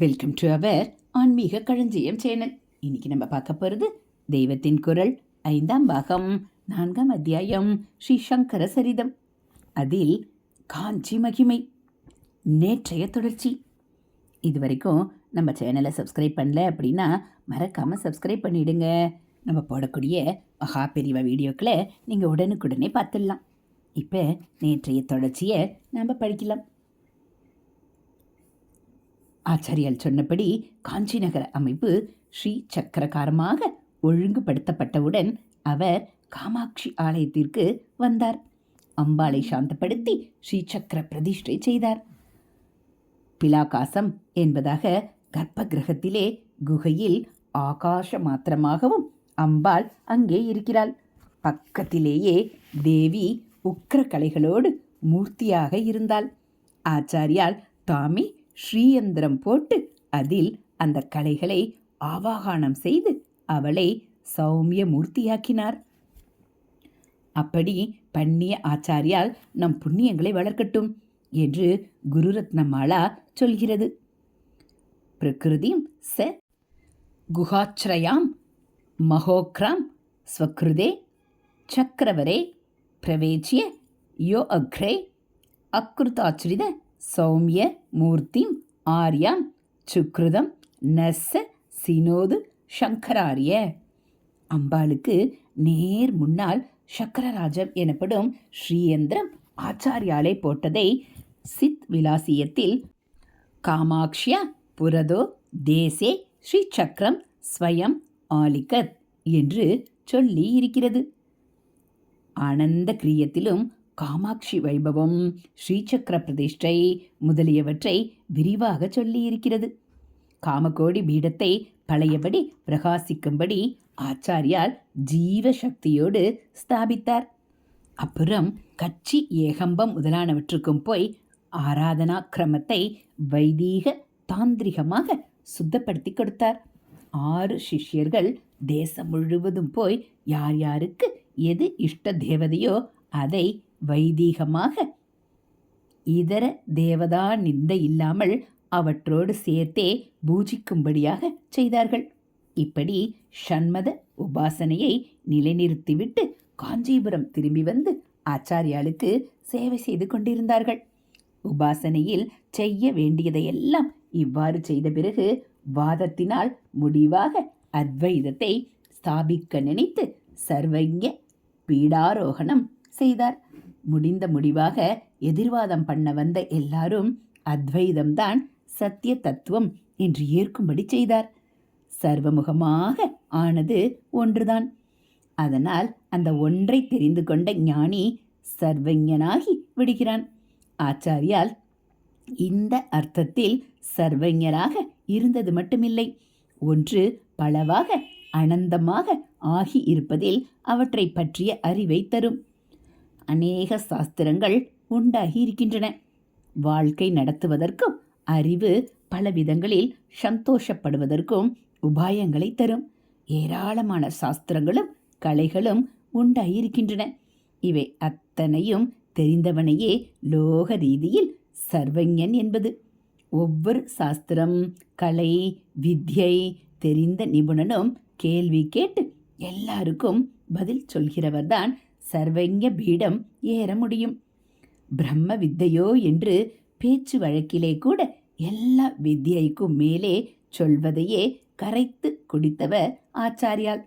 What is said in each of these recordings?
Welcome to our ஆன்மீக களஞ்சியம் channel இன்னைக்கு நம்ம பார்க்க போகிறது தெய்வத்தின் குரல் ஐந்தாம் பாகம் நான்காம் அத்தியாயம் ஸ்ரீ சங்கர சரிதம். அதில் காஞ்சி மகிமை நேற்றைய தொடர்ச்சி. இது வரைக்கும் நம்ம சேனலை சப்ஸ்கிரைப் பண்ணல அப்படின்னா மறக்காமல் சப்ஸ்கிரைப் பண்ணிடுங்க. நம்ம போடக்கூடிய மகா பெரியவா வீடியோக்களை நீங்கள் உடனுக்குடனே பார்த்துடலாம். இப்போ நேற்றைய தொடர்ச்சியை நம்ம படிக்கலாம். ஆச்சாரியால் சொன்னபடி காஞ்சி நகர அமைப்பு ஸ்ரீ சக்கரகாரமாக ஒழுங்குபடுத்தப்பட்டவுடன் அவர் காமாட்சி ஆலயத்திற்கு வந்தார். அம்பாளை சாந்தப்படுத்தி ஸ்ரீ சக்கர பிரதிஷ்டை செய்தார். பிலாகாசம் என்பதாக கர்ப்ப கிரகத்திலே குகையில் ஆகாச மாத்திரமாகவும் அம்பாள் அங்கே இருக்கிறாள். பக்கத்திலேயே தேவி உக்கிர கலைகளோடு மூர்த்தியாக இருந்தாள். ஆச்சாரியால் தாமே ஸ்ரீயந்திரம் போட்டு அதில் அந்த கலைகளை ஆவாகானம் செய்து அவளை சௌமிய மூர்த்தியாக்கினார் அப்படி பண்ணிய ஆச்சாரியால் நம் புண்ணியங்களை வளர்க்கட்டும் என்று குருரத்னமாலா சொல்கிறது. பிரகிருதிம் ச குஹாச்ரயாம் மகோக்ராம் ஸ்வக்ருதே சக்கரவரே பிரவேச்சிய யோ அக்ரே அக்ருதாச்சிரித சௌமிய மூர்த்திம் ஆர்யாம் சுக்ருதம் நர்ச சினோது சங்கராரிய. அம்பாளுக்கு நேர் முன்னால் சக்கரராஜம் எனப்படும் ஸ்ரீயந்திரம் ஆச்சாரியாலே போட்டதை சித் விலாசியத்தில் காமாக்ஷியா புரதோ தேசே ஸ்ரீ சக்கரம் ஸ்வயம் ஆலிகத் என்று சொல்லி இருக்கிறது. ஆனந்த கிரியத்திலும் காமாட்சி வைபவம் ஸ்ரீசக்கர பிரதிஷ்டை முதலியவற்றை விரிவாக சொல்லியிருக்கிறது. காமகோடி பீடத்தை பழையபடி பிரகாசிக்கும்படி ஆச்சாரியால் ஜீவ சக்தியோடு ஸ்தாபித்தார். அப்புறம் கட்சி ஏகம்பம் முதலானவற்றுக்கும் போய் ஆராதனா கிரமத்தை வைதீக தாந்திரிகமாக சுத்தப்படுத்தி கொடுத்தார். ஆறு சிஷ்யர்கள் தேசம் முழுவதும் போய் யார் யாருக்கு எது இஷ்ட தேவதையோ அதை வைதீகமாக. இதர தேவதா நிந்தை இல்லாமல் அவற்றோடு சேர்த்தே பூஜிக்கும்படியாக செய்தார்கள். இப்படி ஷண்மத உபாசனையை நிலைநிறுத்திவிட்டு காஞ்சிபுரம் திரும்பி வந்து ஆச்சாரியாளுக்கு சேவை செய்து கொண்டிருந்தார்கள். உபாசனையில் செய்ய வேண்டியதையெல்லாம் இவ்வாறு செய்த பிறகு வாதத்தினால் முடிவாக அத்வைதத்தை ஸ்தாபிக்க நினைத்து சர்வஜ பீடாரோகணம் செய்தார். முடிந்த முடிவாக எதிர்வாதம் பண்ண வந்த எல்லாரும் அத்வைதம்தான் சத்திய தத்துவம் என்று ஏற்கும்படி செய்தார். சர்வமுகமாக ஆனது ஒன்றுதான். அதனால் அந்த ஒன்றை தெரிந்து கொண்ட ஞானி சர்வஞனாகி விடுகிறான். ஆச்சாரியால் இந்த அர்த்தத்தில் சர்வஞராக இருந்தது மட்டுமில்லை. ஒன்று பலவாக அனந்தமாக ஆகி இருப்பதில் அவற்றை பற்றிய அறிவை தரும். அநேக சாஸ்திரங்கள் உண்டாகி இருக்கின்றன வாழ்க்கை நடத்துவதற்கும் அறிவு பல விதங்களில் சந்தோஷப்படுவதற்கும் உபாயங்களை தரும். ஏராளமான சாஸ்திரங்களும் கலைகளும் உண்டாயிருக்கின்றன இவை அத்தனையும் தெரிந்தவனையே லோக ரீதியில் சர்வஞன் என்பது. ஒவ்வொரு சாஸ்திரம் கலை வித்யை தெரிந்த நிபுணனும் கேள்வி கேட்டு எல்லாருக்கும் பதில் சொல்கிறவர்தான் சர்வங்க பீடம் ஏற முடியும். பிரம்ம வித்தையோ என்று பேச்சு வழக்கிலே கூட எல்லா வித்யைக்கும் மேலே சொல்வதையே கரைத்து குடித்தவர் ஆச்சாரியால்.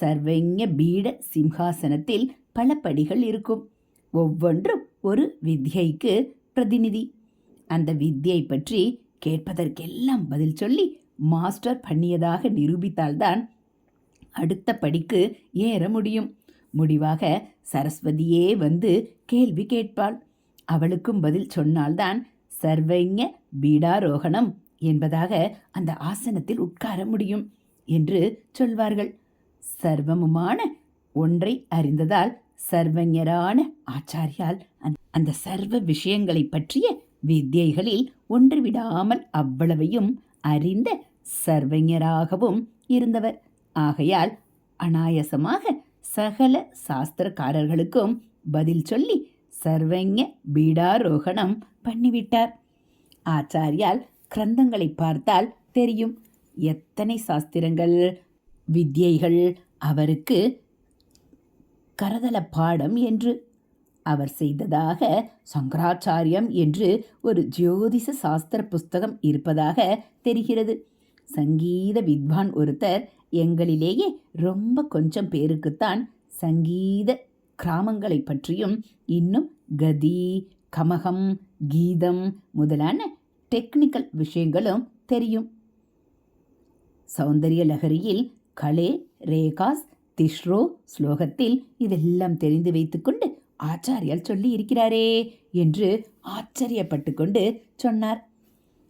சர்வங்க பீட சிம்ஹாசனத்தில் பல படிகள் இருக்கும். ஒவ்வொன்றும் ஒரு வித்யைக்கு பிரதிநிதி. அந்த வித்யை பற்றி கேட்பதற்கெல்லாம் பதில் சொல்லி மாஸ்டர் பண்ணியதாக நிரூபித்தால்தான் அடுத்த படிக்கு ஏற முடியும். முடிவாக சரஸ்வதியே வந்து கேள்வி கேட்பாள். அவளுக்கும் பதில் சொன்னால்தான் சர்வஞ பீடாரோகணம் என்பதாக அந்த ஆசனத்தில் உட்கார முடியும் என்று சொல்வார்கள். சர்வமுமான ஒன்றை அறிந்ததால் சர்வஞரான ஆச்சாரியால் அந்த சர்வ விஷயங்களை பற்றிய வித்தியைகளில் ஒன்று விடாமல் அவ்வளவையும் அறிந்த சர்வஞராகவும் இருந்தவர். ஆகையால் அனாயசமாக சகல சாஸ்திரக்காரர்களுக்கும் பதில் சொல்லி சர்வஞ பீடாரோகணம் பண்ணிவிட்டார். ஆச்சாரியால் கிரந்தங்களை பார்த்தால் தெரியும். எத்தனை சாஸ்திரங்கள் வித்யைகள் அவருக்கு கரதல பாடம் என்று. அவர் செய்ததாக சங்கராச்சாரியம் என்று ஒரு ஜோதிஷ சாஸ்திர புஸ்தகம் இருப்பதாக தெரிகிறது. சங்கீத வித்வான் ஒருத்தர் எங்களிலேயே ரொம்ப கொஞ்சம் பேருக்குத்தான் சங்கீத கிராமங்களை பற்றியும் இன்னும் கதி கமகம் கீதம் முதலான டெக்னிக்கல் விஷயங்களும் தெரியும். சௌந்தரிய லகரியில் கலே ரேகாஸ் திஷ்ரோ ஸ்லோகத்தில் இதெல்லாம் தெரிந்து வைத்துக்கொண்டு ஆச்சாரியால் சொல்லி இருக்கிறாரே என்று ஆச்சரியப்பட்டு கொண்டு சொன்னார்.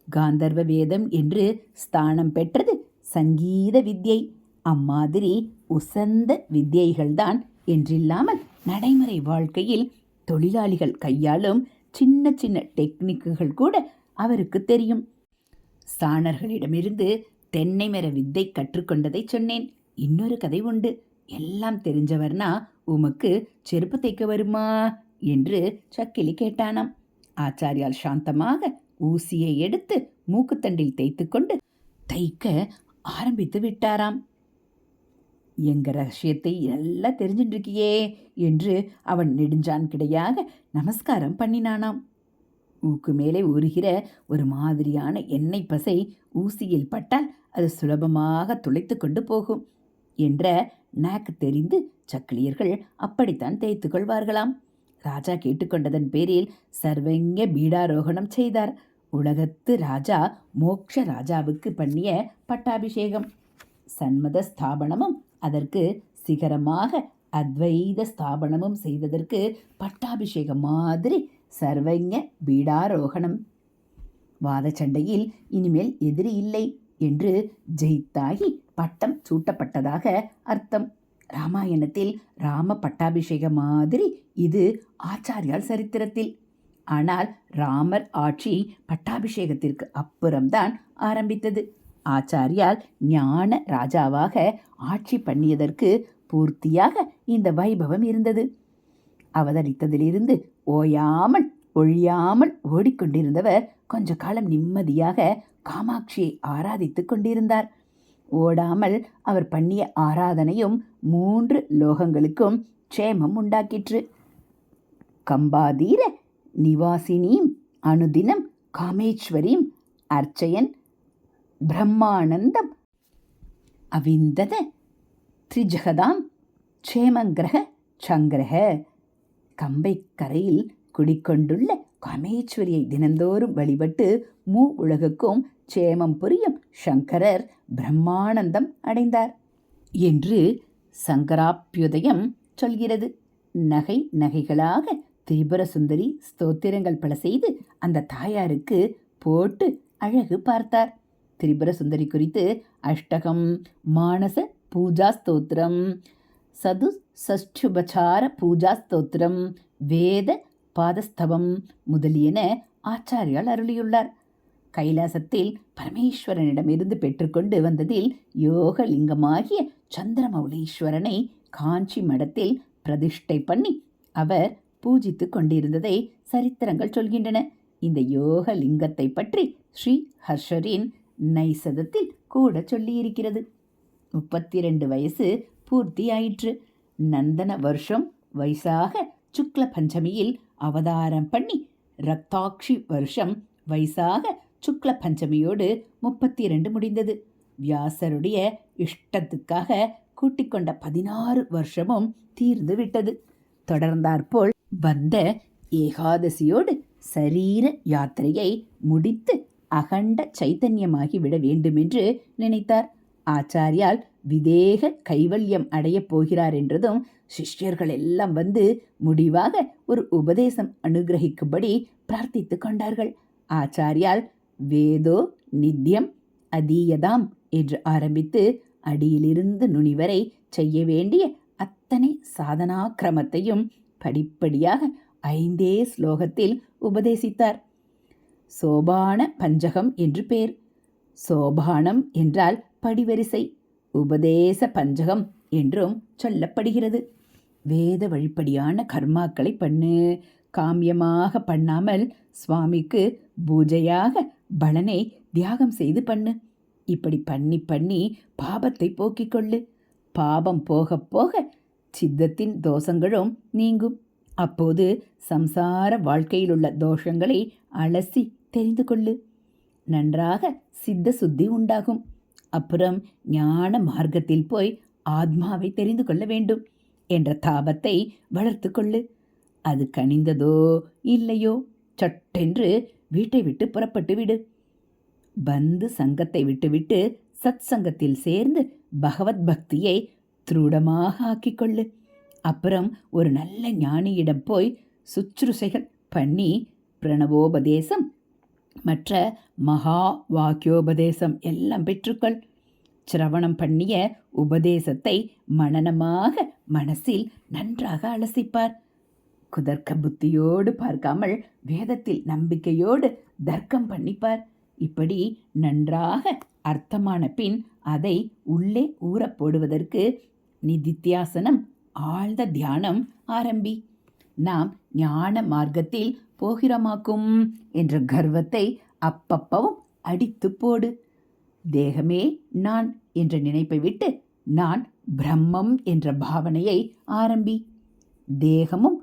காந்தர்வ வேதம் என்று ஸ்தானம் பெற்றது சங்கீத வித்யை. அம்மாதிரி உசந்த வித்தியைகள்தான் என்றில்லாமல் நடைமுறை வாழ்க்கையில் தொழிலாளிகள் கையாளும் சின்ன சின்ன டெக்னிக்குகள் கூட அவருக்கு தெரியும். சாணர்களிடமிருந்து தென்னை மர வித்தை கற்றுக்கொண்டதை சொன்னேன். இன்னொரு கதை உண்டு. எல்லாம் தெரிஞ்சவர்னா உமக்கு செருப்பு தைக்க வருமா? என்று சக்கிலி கேட்டானாம். ஆச்சாரியால் சாந்தமாக ஊசியை எடுத்து மூக்குத்தண்டில் தைத்துக்கொண்டு தைக்க ஆரம்பித்து விட்டாராம். எங்கள் ரகசியத்தை எல்லாம் தெரிஞ்சுட்டுருக்கியே என்று அவன் நெடுஞ்சான் கிடையாக நமஸ்காரம் பண்ணினானாம். ஊக்கு மேலே ஊறுகிற ஒரு மாதிரியான எண்ணெய் பசை ஊசியில் பட்டால் அது சுலபமாக துளைத்து கொண்டு போகும் என்ற நாக்கு தெரிந்து சக்கிலியர்கள் அப்படித்தான் தேய்த்து கொள்வார்களாம். ராஜா கேட்டுக்கொண்டதன் பேரில் சர்வங்க பீடாரோகணம் செய்தார். உலகத்து ராஜா மோக்ஷ ராஜாவுக்கு பண்ணிய பட்டாபிஷேகம். சன்மத ஸ்தாபனமும் அதற்கு சிகரமாக அத்வைத ஸ்தாபனமும் செய்ததற்கு பட்டாபிஷேகம் மாதிரி சர்வங்க பீடாரோகணம். வாதச்சண்டையில் இனிமேல் எதிரி இல்லை என்று ஜெயித்தாகி பட்டம் சூட்டப்பட்டதாக அர்த்தம். ராமாயணத்தில் ராம பட்டாபிஷேக மாதிரி இது ஆச்சாரியால் சரித்திரத்தில். ஆனால் ராமர் ஆட்சி பட்டாபிஷேகத்திற்கு அப்புறம்தான் ஆரம்பித்தது. ஆச்சாரியால் ஞான ராஜாவாக ஆட்சி பண்ணியதற்கு பூர்த்தியாக இந்த வைபவம் இருந்தது. அவதரித்ததிலிருந்து ஓயாமல் ஒழியாமல் ஓடிக்கொண்டிருந்தவர் கொஞ்ச காலம் நிம்மதியாக காமாட்சியை ஆராதித்துக் கொண்டிருந்தார். ஓடாமல் அவர் பண்ணிய ஆராதனையும் மூன்று லோகங்களுக்கும் க்ஷேமம் உண்டாக்கிற்று. கம்பாதீர நிவாசினியும் அனுதினம் காமேஸ்வரியும் அர்ச்சயன் பிரம்மானந்தம் அவிந்தத த்ரிஜகதாம் க்ஷேமங்கிரக சங்கிரக கம்பை கரையில் குடிக்கொண்டுள்ள காமேஸ்வரியை தினந்தோறும் வழிபட்டு மூ உலகுக்கும் சேமம் புரியும் சங்கரர் பிரம்மானந்தம் அடைந்தார் என்று சங்கராப்பியுதயம் சொல்கிறது. நகை நகைகளாக திரிபுர சுந்தரி ஸ்தோத்திரங்கள் பல செய்து அந்த தாயாருக்கு போட்டு அழகு பார்த்தார். திரிபுர சுந்தரி குறித்து அஷ்டகம் மானச பூஜா ஸ்தோத்திரம் சது சஷ்டுபச்சார பூஜா ஸ்தோத்திரம் வேத பாதஸ்தவம் முதலியன ஆச்சாரியால் அருளியுள்ளார். கைலாசத்தில் பரமேஸ்வரனிடமிருந்து பெற்றுக்கொண்டு வந்ததில் யோகலிங்கமாகிய சந்திரமௌலீஸ்வரனை காஞ்சி மடத்தில் பிரதிஷ்டை பண்ணி அவர் பூஜித்து கொண்டிருந்ததை சரித்திரங்கள் சொல்கின்றன. இந்த யோகலிங்கத்தை பற்றி ஸ்ரீ ஹர்ஷரின் நைசதத்தில் கூட சொல்லியிருக்கிறது. முப்பத்தி ரெண்டு வயசு பூர்த்தியாயிற்று. நந்தன வருஷம் வைசாக சுக்ல பஞ்சமியில் அவதாரம் பண்ணி ரத்தாட்சி வருஷம் வைசாக சுக்ல பஞ்சமியோடு முப்பத்தி இரண்டு முடிந்தது. வியாசருடைய இஷ்டத்துக்காக கூட்டிக் கொண்ட பதினாறு வருஷமும் தீர்ந்து விட்டது. தொடர்ந்தாற்போல் வந்த ஏகாதசியோடு சரீர யாத்திரையை முடித்து அகண்ட சைத்தன்யமாகி விட வேண்டுமென்று நினைத்தார். ஆச்சாரியால் விதேக கைவல்யம் அடையப் போகிறார் என்றதும் சிஷ்யர்கள் எல்லாம் வந்து முடிவாக ஒரு உபதேசம் அனுகிரகிக்கும்படி பிரார்த்தித்து கொண்டார்கள். ஆச்சாரியால் வேதோ நித்யம் அதீயதாம் என்று ஆரம்பித்து அடியிலிருந்து நுனி வரை செய்ய வேண்டிய அத்தனை சாதனா கிரமத்தையும் படிப்படியாக ஐந்தே ஸ்லோகத்தில் உபதேசித்தார். சோபான பஞ்சகம் என்று பேர். சோபானம் என்றால் படிவரிசை உபதேச பஞ்சகம் என்றும் சொல்லப்படுகிறது. வேத வழிப்படியான கர்மாக்களை பண்ணு காமியமாக பண்ணாமல் சுவாமிக்கு பூஜையாக பலனை தியாகம் செய்து பண்ணு. இப்படி பண்ணி பண்ணி பாபத்தை போக்கிக் கொள்ளு. பாபம் போக போக சித்தத்தின் தோஷங்களும் நீங்கும். அப்போது சம்சார வாழ்க்கையிலுள்ள தோஷங்களை அலசி தெரிந்து கொள்ளு. நன்றாக சித்த சுத்தி உண்டாகும். அப்புறம் ஞான மார்க்கத்தில் போய் ஆத்மாவை தெரிந்து கொள்ள வேண்டும் என்ற தாபத்தை வளர்த்து கொள்ளு. அது கனிந்ததோ இல்லையோ சட்டென்று வீட்டை விட்டு புறப்பட்டு விடு. பந்து சங்கத்தை விட்டுவிட்டு சத் சங்கத்தில் சேர்ந்து பகவத் பக்தியை திருடமாக ஆக்கிக்கொள்ளு அப்புறம் ஒரு நல்ல ஞானியிடம் போய் சுற்றுசைகள் பண்ணி பிரணவோபதேசம். மற்ற மகா வாக்கியோபதேசம் எல்லாம் பெற்றுக்கொள். சிரவணம் பண்ணிய உபதேசத்தை மனனமாக மனசில் நன்றாக அலசிப்பார். குதர்க்க புத்தியோடு பார்க்காமல் வேதத்தில் நம்பிக்கையோடு தர்க்கம் பண்ணிப்பார். இப்படி நன்றாக அர்த்தமான பின் அதை உள்ளே ஊறப் போடுவதற்கு நிதித்தியாசனம் ஆழ்ந்த தியானம் ஆரம்பி. நாம் ஞான மார்க்கத்தில் போகிறமாக்கும் என்ற கர்வத்தை அப்பப்பவும் அடித்து போடு. தேகமே நான் என்ற நினைப்பை விட்டு நான் பிரம்மம் என்ற பாவனையை ஆரம்பி. தேகமும்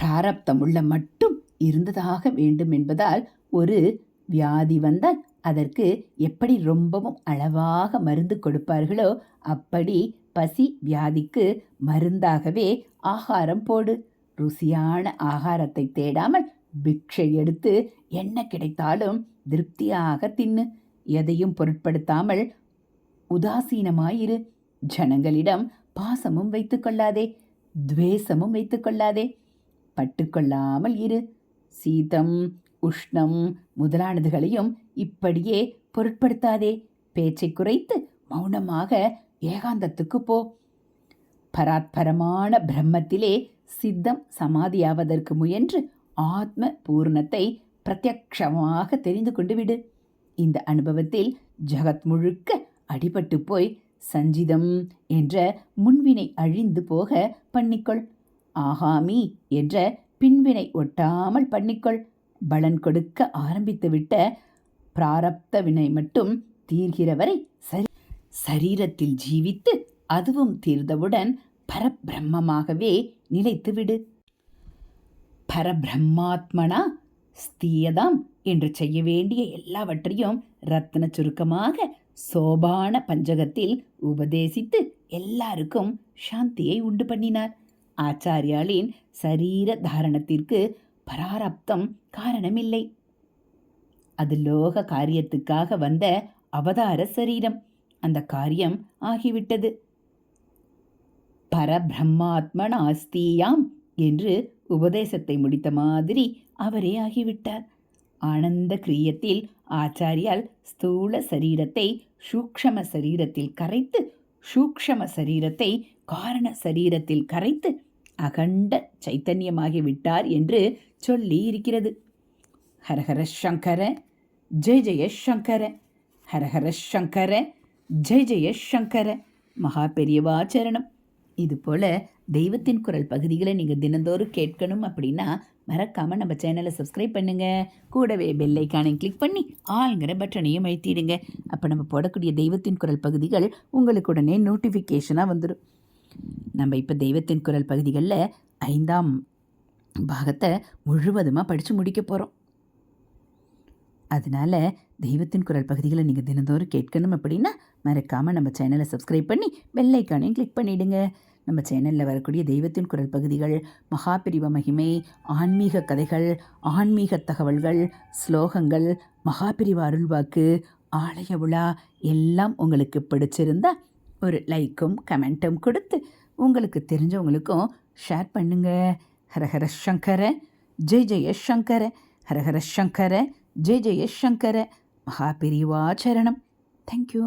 பிராரப்தமுள்ள மட்டும் இருந்ததாக வேண்டும் என்பதால் ஒரு வியாதி வந்தால் அதற்கு எப்படி ரொம்பவும் அளவாக மருந்து கொடுப்பார்களோ அப்படி பசி வியாதிக்கு மருந்தாகவே ஆகாரம் போடு. ருசியான ஆகாரத்தை தேடாமல் பிக்ஷை எடுத்து என்ன கிடைத்தாலும் திருப்தியாக தின்னு. எதையும் பொருட்படுத்தாமல் உதாசீனமாயிரு. ஜனங்களிடம் பாசமும் வைத்துக்கொள்ளாதே துவேஷமும் வைத்துக்கொள்ளாதே பட்டுக்கொள்ளாமல் இரு. சீதம் உஷ்ணம் முதலானதுகளையும் இப்படியே பொருட்படுத்தாதே. பேச்சை குறைத்து மௌனமாக ஏகாந்தத்துக்கு போ. பராத்பரமான பிரம்மத்திலே சித்தம் சமாதியாவதற்கு முயன்று ஆத்ம பூர்ணத்தை பிரத்யக்ஷமாக தெரிந்து கொண்டு விடு. இந்த அனுபவத்தில் ஜகத் முழுக்க அடிபட்டு போய் சஞ்சிதம் என்ற முன்வினை அழிந்து போக பண்ணிக்கொள். ஆகாமி என்ற பின்வினை ஒட்டாமல் பண்ணிக்கொள். பலன் கொடுக்க ஆரம்பித்துவிட்ட பிராரப்த வினை மட்டும் தீர்கிற வரை சரி. சரீரத்தில் ஜீவித்து அதுவும் தீர்ந்தவுடன் பரபிரம்மமாகவே நிலைத்துவிடு. பரபிரம்மாத்மனா ஸ்தீயதாம் என்று செய்ய வேண்டிய எல்லாவற்றையும் ரத்ன சுருக்கமாக சோபான பஞ்சகத்தில் உபதேசித்து எல்லாருக்கும் சாந்தியை உண்டு பண்ணினார். ஆச்சாரியாளின் சரீர தாரணத்திற்கு பராரப்தம் காரணமில்லை. அது லோக காரியத்துக்காக வந்த அவதார சரீரம். அந்த காரியம் ஆகிவிட்டது. பரபிரம்மாத்மனாஸ்தியாம் என்று உபதேசத்தை முடித்த மாதிரி அவரே ஆகிவிட்டார். ஆனந்த கிரியத்தில் ஆச்சாரியால் ஸ்தூல சரீரத்தை சூக்ஷம சரீரத்தில் கரைத்து சூக்ஷம சரீரத்தை காரண சரீரத்தில் கரைத்து அகண்ட சைத்தன்யமாகி விட்டார் என்று சொல்லி இருக்கிறது ஹரஹர சங்கர ஜெய ஜெய சங்கர ஹரஹர சங்கர ஜெய ஜெய சங்கர மகா பெரியவாச்சரணம் இது போல் தெய்வத்தின் குரல் பகுதிகளை நீங்கள் தினந்தோறும் கேட்கணும் அப்படின்னா மறக்காமல் நம்ம சேனலை சப்ஸ்கிரைப் பண்ணுங்கள் கூடவே பெல்லைக்கானையும் கிளிக் பண்ணி ஆளுங்கிற பட்டனையும் அழுத்திடுங்க. அப்போ நம்ம போடக்கூடிய தெய்வத்தின் குரல் பகுதிகள் உங்களுக்கு உடனே நோட்டிஃபிகேஷனாக வந்துடும் நம்ம இப்போ தெய்வத்தின் குரல் பகுதிகளில் ஐந்தாம் பாகத்தை முழுவதுமாக படித்து முடிக்க போகிறோம் அதனால் தெய்வத்தின் குரல் பகுதிகளை நீங்கள் தினந்தோறும் கேட்கணும் அப்படின்னா மறக்காமல் நம்ம சேனலை சப்ஸ்கிரைப் பண்ணி பெல்லைக்கானையும் கிளிக் பண்ணிவிடுங்க நம்ம சேனலில் வரக்கூடிய தெய்வத்தின் குரல் பகுதிகள் மகாபிரிவ மகிமை ஆன்மீக கதைகள் ஆன்மீக தகவல்கள் ஸ்லோகங்கள் மகாபிரிவ அருள்வாக்கு ஆலய விழா எல்லாம் உங்களுக்கு பிடிச்சிருந்தா ஒரு லைக்கும் கமெண்ட்டும் கொடுத்து உங்களுக்கு தெரிஞ்சவங்களுக்கும் ஷேர் பண்ணுங்க. ஹரஹர சங்கர ஜெய் ஜெய சங்கர ஹரஹர சங்கர ஜெய் ஜெய சங்கர மகாபிரிவாச்சரணம். தேங்க்யூ